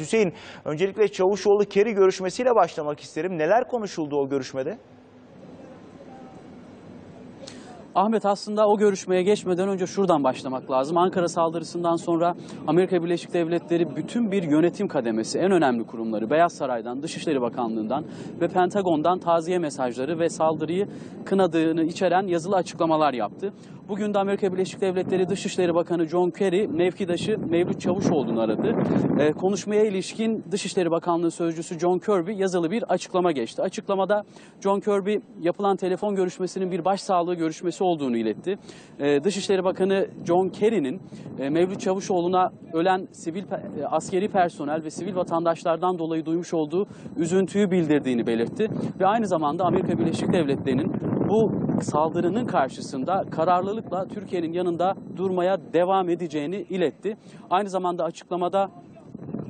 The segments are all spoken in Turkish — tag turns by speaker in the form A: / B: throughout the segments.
A: Hüseyin, öncelikle Çavuşoğlu-Keri görüşmesiyle başlamak isterim. Neler konuşuldu o görüşmede?
B: Ahmet aslında o görüşmeye geçmeden önce şuradan başlamak lazım. Ankara saldırısından sonra Amerika Birleşik Devletleri bütün bir yönetim kademesi, en önemli kurumları Beyaz Saray'dan, Dışişleri Bakanlığı'ndan ve Pentagon'dan taziye mesajları ve saldırıyı kınadığını içeren yazılı açıklamalar yaptı. Bugün de Amerika Birleşik Devletleri Dışişleri Bakanı John Kerry mevkidaşı Mevlüt Çavuşoğlu'nu aradı. Ee, konuşmaya ilişkin Dışişleri Bakanlığı Sözcüsü John Kirby yazılı bir açıklama geçti. Açıklamada John Kirby yapılan telefon görüşmesinin bir başsağlığı görüşmesi olduğunu iletti. Ee, Dışişleri Bakanı John Kerry'nin e, Mevlüt Çavuşoğlu'na ölen sivil e, askeri personel ve sivil vatandaşlardan dolayı duymuş olduğu üzüntüyü bildirdiğini belirtti ve aynı zamanda Amerika Birleşik Devletleri'nin bu saldırının karşısında kararlılıkla Türkiye'nin yanında durmaya devam edeceğini iletti. Aynı zamanda açıklamada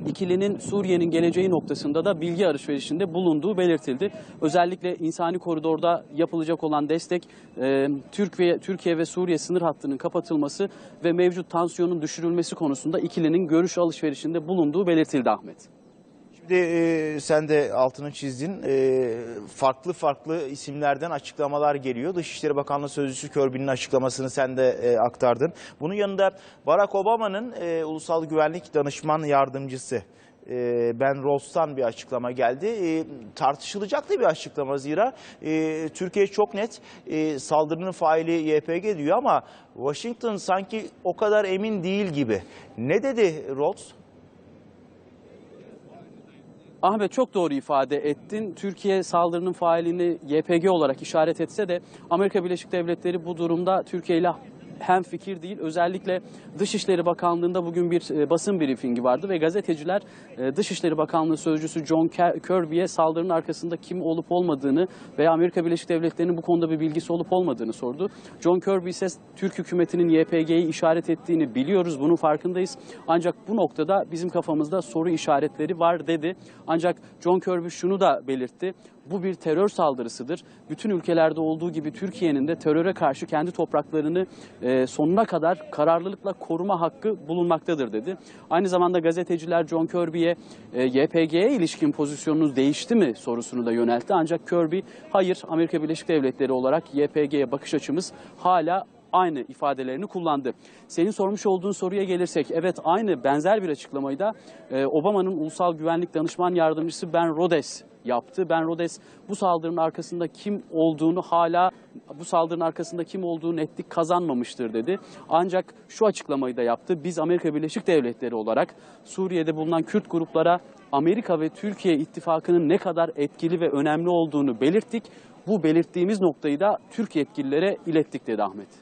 B: ikilinin Suriye'nin geleceği noktasında da bilgi alışverişinde bulunduğu belirtildi. Özellikle insani koridorda yapılacak olan destek, e, Türkiye, Türkiye ve Suriye sınır hattının kapatılması ve mevcut tansiyonun düşürülmesi konusunda ikilinin görüş alışverişinde bulunduğu belirtildi Ahmet.
A: Şimdi e, sen de altını çizdin. E, farklı farklı isimlerden açıklamalar geliyor. Dışişleri Bakanlığı Sözcüsü Kirby'nin açıklamasını sen de e, aktardın. Bunun yanında Barack Obama'nın e, Ulusal Güvenlik Danışman Yardımcısı e, Ben Ross'tan bir açıklama geldi. E, tartışılacak da bir açıklama zira e, Türkiye çok net e, saldırının faili YPG diyor ama Washington sanki o kadar emin değil gibi. Ne dedi Ross?
B: Ahmet çok doğru ifade ettin. Türkiye saldırının failini YPG olarak işaret etse de Amerika Birleşik Devletleri bu durumda Türkiye ile hem fikir değil. Özellikle Dışişleri Bakanlığı'nda bugün bir e, basın briefingi vardı ve gazeteciler e, Dışişleri Bakanlığı Sözcüsü John Kirby'ye saldırının arkasında kim olup olmadığını veya Amerika Birleşik Devletleri'nin bu konuda bir bilgisi olup olmadığını sordu. John Kirby ise Türk hükümetinin YPG'yi işaret ettiğini biliyoruz, bunun farkındayız. Ancak bu noktada bizim kafamızda soru işaretleri var dedi. Ancak John Kirby şunu da belirtti. Bu bir terör saldırısıdır. Bütün ülkelerde olduğu gibi Türkiye'nin de teröre karşı kendi topraklarını e, sonuna kadar kararlılıkla koruma hakkı bulunmaktadır dedi. Aynı zamanda gazeteciler John Kirby'ye e, YPG'ye ilişkin pozisyonunuz değişti mi sorusunu da yöneltti. Ancak Kirby hayır Amerika Birleşik Devletleri olarak YPG'ye bakış açımız hala aynı ifadelerini kullandı. Senin sormuş olduğun soruya gelirsek evet aynı benzer bir açıklamayı da e, Obama'nın Ulusal Güvenlik Danışman Yardımcısı Ben Rhodes yaptı. Ben Rhodes bu saldırının arkasında kim olduğunu hala bu saldırının arkasında kim olduğunu netlik kazanmamıştır dedi. Ancak şu açıklamayı da yaptı. Biz Amerika Birleşik Devletleri olarak Suriye'de bulunan Kürt gruplara Amerika ve Türkiye ittifakının ne kadar etkili ve önemli olduğunu belirttik. Bu belirttiğimiz noktayı da Türk yetkililere ilettik dedi Ahmet.